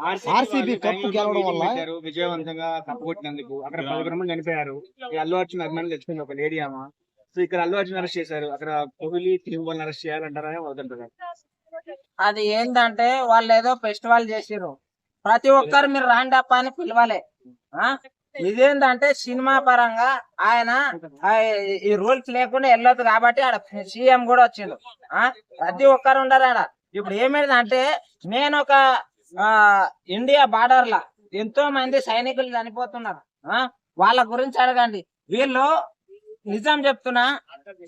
RCB cup గెలవడం వల్ల విజయవంతంగా కప్పు కొట్టినందుకు. అక్కడ పదకొండు మంది చనిపోయారు. ఈ అల్లు అర్జున్ అభిమానులు తెచ్చుకుంది ఒక లేడీ ఆమె. సో ఇక్కడ అల్లు అర్జున్ అరెస్ట్ చేశారు. అక్కడ కోహ్లీ టీం వాళ్ళని అరెస్ట్ చేయాలంటారా వద్దంటారా? అది ఏంటంటే వాళ్ళు ఏదో ఫెస్టివల్ చేసిర్రు. ప్రతి ఒక్కరు మీరు రాండి అప్ప అని పిలవాలి. ఆ? ఇదేంటంటే సినిమా పరంగా ఆయన ఈ రూల్స్ లేకుండా వెళ్ళొద్దు కాబట్టి ఆడ సీఎం కూడా వచ్చిండు. ఆ? ప్రతి ఒక్కరు ఉండరు ఆడ. ఇప్పుడు ఏమైందంటే నేను ఒక ఆ ఇండియా బార్డర్ లా ఎంతో మంది సైనికులు చనిపోతున్నారు. ఆ వాళ్ళ గురించి అడగండి. వీళ్ళు నిజం చెప్తున్నా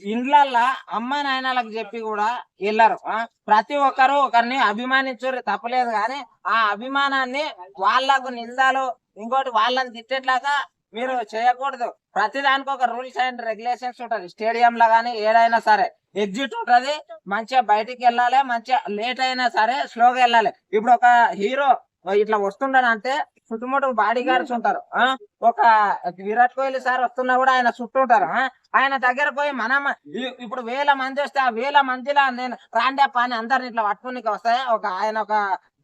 ఇండ్లల్లా అమ్మ నాయనలకు చెప్పి కూడా వెళ్ళరు. ఆ? ప్రతి ఒక్కరు ఒకరిని అభిమానించరు తప్పలేదు. కానీ ఆ అభిమానాన్ని వాళ్ళకు నిందాలు ఇంకోటి వాళ్ళని తిట్టేట్లాగా మీరు చేయకూడదు. ప్రతి దానికి ఒక రూల్స్ అండ్ రెగ్యులేషన్స్ ఉంటది స్టేడియం లో గానీ ఏదైనా సరే. ఎగ్జిట్ ఉంటది. మంచిగా బయటికి వెళ్ళాలి మంచిగా లేట్ అయినా సరే స్లోగా వెళ్ళాలి. ఇప్పుడు ఒక హీరో ఇట్లా వస్తుండడు అంటే చుట్టుముట్టు బాడీ గార్డ్స్ ఉంటారు. ఆ ఒక విరాట్ కోహ్లీ సార్ వస్తున్నా కూడా ఆయన చుట్టూ ఉంటారు? ఆయన దగ్గర పోయి మనం ఇప్పుడు వేల మంది వస్తే ఆ వేల మందిలో నేను రాండి అని అందరిని ఇట్లా పట్టుకుని వస్తాయి ఒక ఆయన ఒక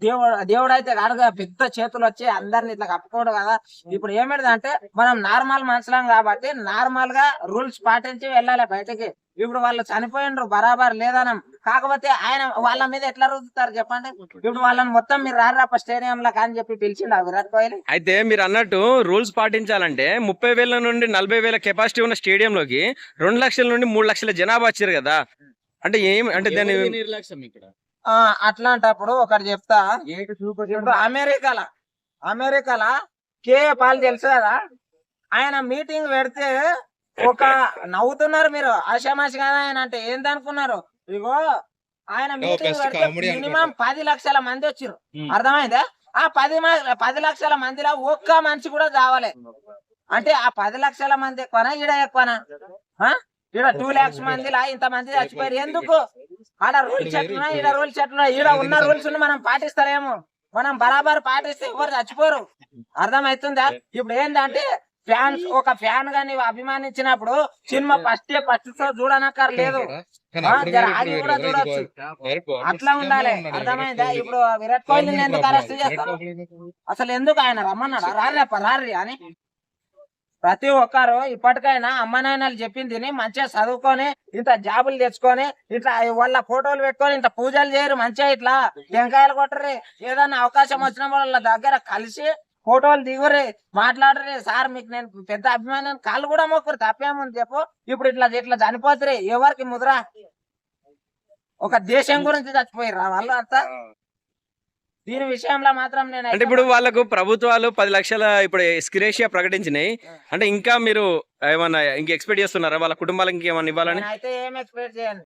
దేవుడు దేవుడు అయితే కాడుగా పెద్ద చేతులు వచ్చి అందరిని ఇట్లా కప్పుకోడు కదా. ఇప్పుడు ఏమిటి అంటే మనం నార్మల్ మనుషులం కాబట్టి నార్మల్గా రూల్స్ పాటించి వెళ్ళాలి బయటికి. ఇప్పుడు వాళ్ళు చనిపోయిండ్రు బరాబర్ లేదనం. కాకపోతే ఆయన వాళ్ళ మీద ఎట్లా రుద్దుతారు చెప్పండి? ఇప్పుడు వాళ్ళని మొత్తం మీరు రారప్ప స్టేడియం లో కానీ చెప్పి పిలిచిండు ఆ విరాట్ కోహ్లీ. అయితే మీరు అన్నట్టు రూల్స్ పాటించాలంటే ముప్పై వేల నుండి నలభై వేల కెపాసిటీ ఉన్న స్టేడియంలోకి రెండు లక్షల నుండి మూడు లక్షల జనాభా వచ్చారు కదా. అంటే ఏం అంటే దాని నిర్లక్ష్యం ఇక్కడ. అట్లాంటప్పుడు ఒకటి చెప్తా. ఇప్పుడు అమెరికాల అమెరికాల కే పాల్ తెలుసు కదా ఆయన మీటింగ్ పెడితే ఒక నవ్వుతున్నారు మీరు. ఆశామాషి కదా ఆయన అంటే ఏందనుకున్నారు? ఇగో ఆయన మీటింగ్ పెడితే మినిమం పది లక్షల మంది వచ్చిర్రు. Hmm. అర్థమైందా? ఆ పది పది లక్షల మందిలో ఒక్క మనిషి కూడా కావాలి. అంటే ఆ పది లక్షల మంది ఎక్కువనా? ఈడ ఎక్కువనా? ఆ? ఈడ టూ లాక్స్ మందిలా ఇంత మంది చచ్చిపోయారు. ఎందుకు? ఆడ రూల్స్ ఎట్లున్నా ఈడ రూల్స్ ఎట్లున్నా ఈడ ఉన్న రూల్స్ మనం పాటిస్తారేమో మనం బరాబర్ పాటిస్తే ఎవరు చచ్చిపోరు. అర్థమవుతుందా ఇప్పుడు ఏంటంటే ఫ్యాన్స్ ఒక ఫ్యాన్గా నీవు అభిమానించినప్పుడు సినిమా ఫస్ట్ ఫస్ట్ షో చూడనక్కర్లేదు. ఆగి కూడా చూడొచ్చు. అట్లా ఉండాలి. అర్థమైందా? ఇప్పుడు విరాట్ కోహ్లీని ఎందుకు అరెస్ట్ చేస్తారు? అసలు ఎందుకు ఆయన రమ్మన్నాడు? రారేప రారి అని. ప్రతి ఒక్కరు ఇప్పటికైనా అమ్మ నాయనలు చెప్పింది మంచిగా చదువుకొని ఇంత జాబులు తెచ్చుకొని ఇట్లా వాళ్ళ ఫోటోలు పెట్టుకొని ఇంత పూజలు చేయరు మంచిగా ఇట్లా టెంకాయలు కొట్టరు. ఏదైనా అవకాశం వచ్చిన వాళ్ళ దగ్గర కలిసి ఫోటోలు దిగురి మాట్లాడరు సార్ మీకు నేను పెద్ద అభిమానం కాళ్ళు కూడా మొక్కరు తప్పేముంది చెప్పు. ఇప్పుడు ఇట్లా ఇట్లా చనిపోతురే ఎవరికి ముద్ర? ఒక దేశం గురించి చచ్చిపోయారు వాళ్ళు అంతా? దీని విషయంలో మాత్రం నేను అంటే ఇప్పుడు వాళ్ళకు ప్రభుత్వాలు పది లక్షల ఇప్పుడు స్క్రేషియా ప్రకటించినాయి. అంటే ఇంకా మీరు ఏమన్నా ఇంక ఎక్స్పెక్ట్ చేస్తున్నారా? వాళ్ళ కుటుంబాలకు ఇంకేమన్నా ఇవ్వాలని? అయితే ఏం ఎక్స్పెక్ట్ చేయండి